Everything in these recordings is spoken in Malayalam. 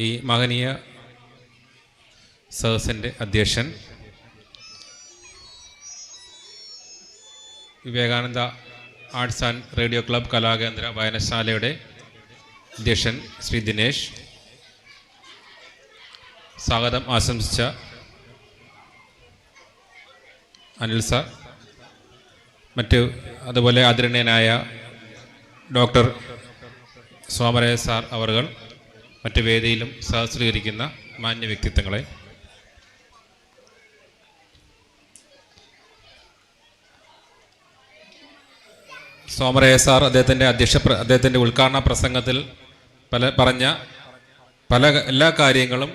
ഈ മഹനീയ സദസ്സിന്റെ അധ്യക്ഷൻ Vivekananda arts and radio club Kalakendra വായനശാലയുടെ അധ്യക്ഷൻ ശ്രീ ദിനേശ്. സ്വാഗതം ആശംസിച്ച അനിൽ സാർ മറ്റ് അതുപോലെ ആദരണീയനായ ഡോക്ടർ സോമരായ സാർ അവറുകൾ മറ്റ് വേദിയിലും സഹസ്രീകരിക്കുന്ന മാന്യ വ്യക്തിത്വങ്ങളെ. സോമരയ സാർ അദ്ദേഹത്തിന്റെ അധ്യക്ഷ അദ്ദേഹത്തിന്റെ ഉദ്ഘാടന പ്രസംഗത്തിൽ പല പറഞ്ഞ പല എല്ലാ കാര്യങ്ങളും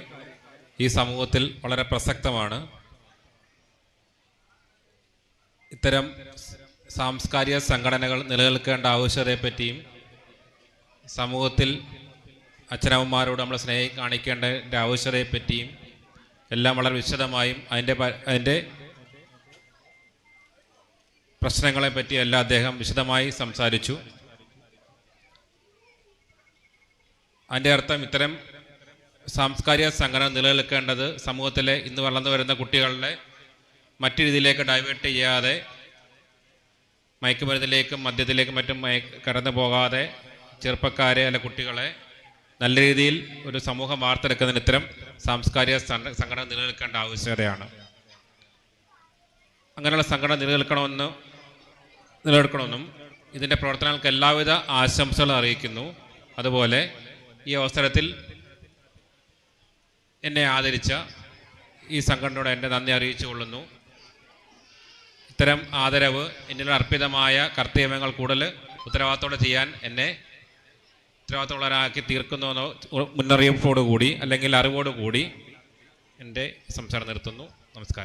ഈ സമൂഹത്തിൽ വളരെ പ്രസക്തമാണ്. ഇത്തരം സാംസ്കാരിക സംഘടനകൾ നിലനിൽക്കേണ്ട ആവശ്യകതയെപ്പറ്റിയും സമൂഹത്തിൽ അച്ഛനമ്മമാരോട് നമ്മൾ സ്നേഹം കാണിക്കേണ്ട ആവശ്യതയെപ്പറ്റിയും എല്ലാം വളരെ വിശദമായും അതിന്റെ അതിന്റെ പ്രശ്നങ്ങളെപ്പറ്റി എല്ലാം അദ്ദേഹം വിശദമായി സംസാരിച്ചു. അതിന്റെ അർത്ഥം ഇത്തരം സാംസ്കാരിക സംഘടന നിലനിൽക്കേണ്ടത് സമൂഹത്തിലെ ഇന്ന് വളർന്നു വരുന്ന കുട്ടികളുടെ മറ്റു രീതിയിലേക്ക് ഡൈവേർട്ട് ചെയ്യാതെ മയക്കുമരുന്നിലേക്കും മദ്യത്തിലേക്കും മറ്റും മയ കടന്നു പോകാതെ ചെറുപ്പക്കാരെ അല്ല കുട്ടികളെ നല്ല രീതിയിൽ ഒരു സമൂഹം വാർത്തെടുക്കുന്നതിന് ഇത്തരം സാംസ്കാരിക സംഘടന നിലനിൽക്കേണ്ട ആവശ്യകതയാണ്. അങ്ങനെയുള്ള സംഘടന നിലനിൽക്കണമെന്ന് നിലനിൽക്കണമെന്നും ഇതിന്റെ പ്രവർത്തനങ്ങൾക്ക് എല്ലാവിധ ആശംസകളും അറിയിക്കുന്നു. അതുപോലെ ഈ അവസരത്തിൽ എന്നെ ആദരിച്ച ഈ സംഘടനയോട് എന്റെ നന്ദി അറിയിച്ചു കൊള്ളുന്നു. ഇത്തരം ആദരവ് എന്നിൽ അർപ്പിതമായ കർത്തവ്യങ്ങൾ കൂടുതൽ ഉത്തരവാദിത്തോടെ ചെയ്യാൻ എന്നെ ഉത്തരവാദിത്തമുള്ളവരാക്കി തീർക്കുന്നുവെന്നോ മുന്നറിയിപ്പോടുകൂടി അല്ലെങ്കിൽ അറിവോടുകൂടി എന്റെ സംസാരം നിർത്തുന്നു. നമസ്കാരം.